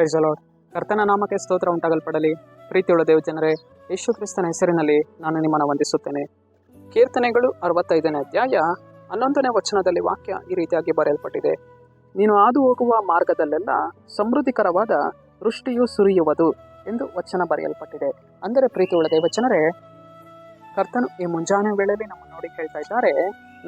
Price lord ಕರ್ತನ ನಾಮಕ್ಕೆ ಸ್ತೋತ್ರ ಉಂಟಾಗಲ್ಪಡಲಿ. ಪ್ರೀತಿಯುಳ್ಳ ದೇವ ಜನರೇ, ಯೇಸು ಕ್ರಿಸ್ತನ ಹೆಸರಿನಲ್ಲಿ ನಾನು ನಿಮ್ಮನ್ನು ವಂದಿಸುತ್ತೇನೆ. ಕೀರ್ತನೆಗಳು ಅರವತ್ತೈದನೇ ಅಧ್ಯಾಯ ಹನ್ನೊಂದನೇ ವಚನದಲ್ಲಿ ವಾಕ್ಯ ಈ ರೀತಿಯಾಗಿ ಬರೆಯಲ್ಪಟ್ಟಿದೆ. ನೀನು ಹಾದು ಹೋಗುವ ಮಾರ್ಗದಲ್ಲೆಲ್ಲ ಸಮೃದ್ಧಿಕರವಾದ ವೃಷ್ಟಿಯು ಸುರಿಯುವುದು ಎಂದು ವಚನ ಬರೆಯಲ್ಪಟ್ಟಿದೆ. ಅಂದರೆ ಪ್ರೀತಿಯುಳ್ಳ ದೇವಚನರೇ ಕರ್ತನು ಈ ಮುಂಜಾನೆ ವೇಳೆಯಲ್ಲಿ ನಮ್ಮ ನೋಡಿ ಹೇಳ್ತಾ ಇದ್ದಾರೆ,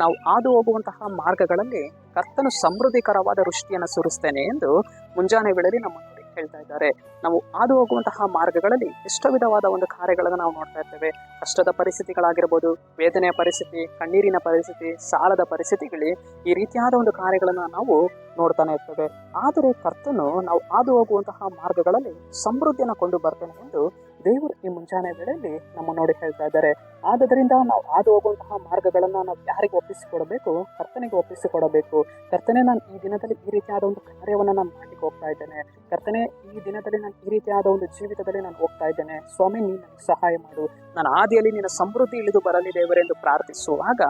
ನಾವು ಹಾದು ಹೋಗುವಂತಹ ಮಾರ್ಗಗಳಲ್ಲಿ ಕರ್ತನು ಸಮೃದ್ಧಿಕರವಾದ ವೃಷ್ಟಿಯನ್ನು ಸುರಿಸ್ತೇನೆ ಎಂದು ಮುಂಜಾನೆ ವೇಳೆಯಲ್ಲಿ ನಮ್ಮ ಹೇಳ್ತಾ ಇದ್ದಾರೆ. ನಾವು ಹಾದು ಹೋಗುವಂತಹ ಮಾರ್ಗಗಳಲ್ಲಿ ಎಷ್ಟೋ ವಿಧವಾದ ಒಂದು ಕಾರ್ಯಗಳನ್ನು ನಾವು ನೋಡ್ತಾ ಇರ್ತೇವೆ. ಕಷ್ಟದ ಪರಿಸ್ಥಿತಿಗಳಾಗಿರ್ಬೋದು, ವೇದನೆಯ ಪರಿಸ್ಥಿತಿ, ಕಣ್ಣೀರಿನ ಪರಿಸ್ಥಿತಿ, ಸಾಲದ ಪರಿಸ್ಥಿತಿಗಳಿ ಈ ರೀತಿಯಾದ ಒಂದು ಕಾರ್ಯಗಳನ್ನು ನಾವು ನೋಡ್ತಾನೆ ಇರ್ತದೆ. ಆದರೆ ಕರ್ತನು ನಾವು ಹಾದು ಹೋಗುವಂತಹ ಮಾರ್ಗಗಳಲ್ಲಿ ಸಮೃದ್ಧಿಯನ್ನು ಕೊಂಡು ಬರ್ತೇನೆ ಎಂದು ದೇವರು ಈ ಮುಂಜಾನೆ ವೇಳೆಯಲ್ಲಿ ನಮ್ಮ ನೋಡಿ ಹೇಳ್ತಾ ಇದ್ದಾರೆ. ಆದ್ದರಿಂದ ನಾವು ಹಾದು ಹೋಗುವಂತಹ ಮಾರ್ಗಗಳನ್ನು ನಾವು ಯಾರಿಗೆ ಒಪ್ಪಿಸಿಕೊಡಬೇಕು? ಕರ್ತನಿಗೆ ಒಪ್ಪಿಸಿಕೊಡಬೇಕು. ಕರ್ತನೆ, ನಾನು ಈ ದಿನದಲ್ಲಿ ಈ ರೀತಿಯಾದ ಒಂದು ಕಾರ್ಯವನ್ನು ನಾನು ಮಾಡಲಿಕ್ಕೆ ಹೋಗ್ತಾ ಇದ್ದೇನೆ. ಕರ್ತನೆ, ಈ ದಿನದಲ್ಲಿ ನಾನು ಈ ರೀತಿಯಾದ ಒಂದು ಜೀವಿತದಲ್ಲಿ ನಾನು ಹೋಗ್ತಾ ಇದ್ದೇನೆ. ಸ್ವಾಮಿ ನೀನು ಸಹಾಯ ಮಾಡು. ನನ್ನ ಆದಿಯಲ್ಲಿ ನಿನ್ನ ಸಮೃದ್ಧಿ ಇಳಿದು ಬರಲಿ ದೇವರೆಂದು ಪ್ರಾರ್ಥಿಸುವಾಗ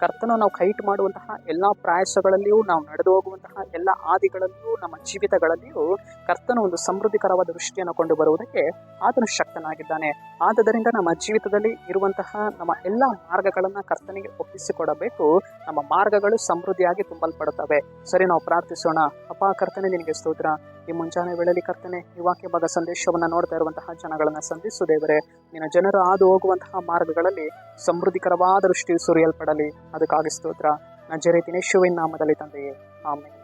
ಕರ್ತನು ನಾವು ಕೈಟ್ ಮಾಡುವಂತಹ ಎಲ್ಲ ಪ್ರಯಾಸಗಳಲ್ಲಿಯೂ ನಾವು ನಡೆದು ಹೋಗುವಂತಹ ಎಲ್ಲ ಆದಿಗಳಲ್ಲಿಯೂ, ನಮ್ಮ ಜೀವಿತಗಳಲ್ಲಿಯೂ ಕರ್ತನ ಒಂದು ಸಮೃದ್ಧಿಕರವಾದ ದೃಷ್ಟಿಯನ್ನು ಕೊಂಡು ಬರುವುದಕ್ಕೆ ಆತನು ಶಕ್ತನಾಗಿದ್ದಾನೆ. ಆದ್ದರಿಂದ ನಮ್ಮ ಜೀವಿತದಲ್ಲಿ ಇರುವಂತಹ ನಮ್ಮ ಎಲ್ಲ ಮಾರ್ಗಗಳನ್ನು ಕರ್ತನಿಗೆ ಒಪ್ಪಿಸಿಕೊಡಬೇಕು. ನಮ್ಮ ಮಾರ್ಗಗಳು ಸಮೃದ್ಧಿಯಾಗಿ ತುಂಬಲ್ಪಡುತ್ತವೆ. ಸರಿ, ನಾವು ಪ್ರಾರ್ಥಿಸೋಣ. ಅಪ್ಪ, ಕರ್ತನೆ, ನಿನಗೆ ಸ್ತೋತ್ರ. ಈ ಮುಂಜಾನೆ ವೇಳೆಯಲ್ಲಿ ಕರ್ತನೆ, ಈ ವಾಕ್ಯ ಭಾಗ ಸಂದೇಶವನ್ನು ನೋಡ್ತಾ ಇರುವಂತಹ ಜನಗಳನ್ನು ಸಂಧಿಸು ದೇವರೇ. ನಿನ್ನ ಜನರು ಹಾದು ಹೋಗುವಂತಹ ಮಾರ್ಗಗಳಲ್ಲಿ ಸಮೃದ್ಧಿಕರವಾದ ದೃಷ್ಟಿಯು ಸುರಿಯಲ್ಪಡಲಿ. ಅದಕ್ಕಾಗಿ ಸ್ತೋತ್ರ. ನಜರೇತಿನ ಶಿವಿನ ನಾಮದಲ್ಲಿ ತಂದೆಯೇ. ಆಮೇಲೆ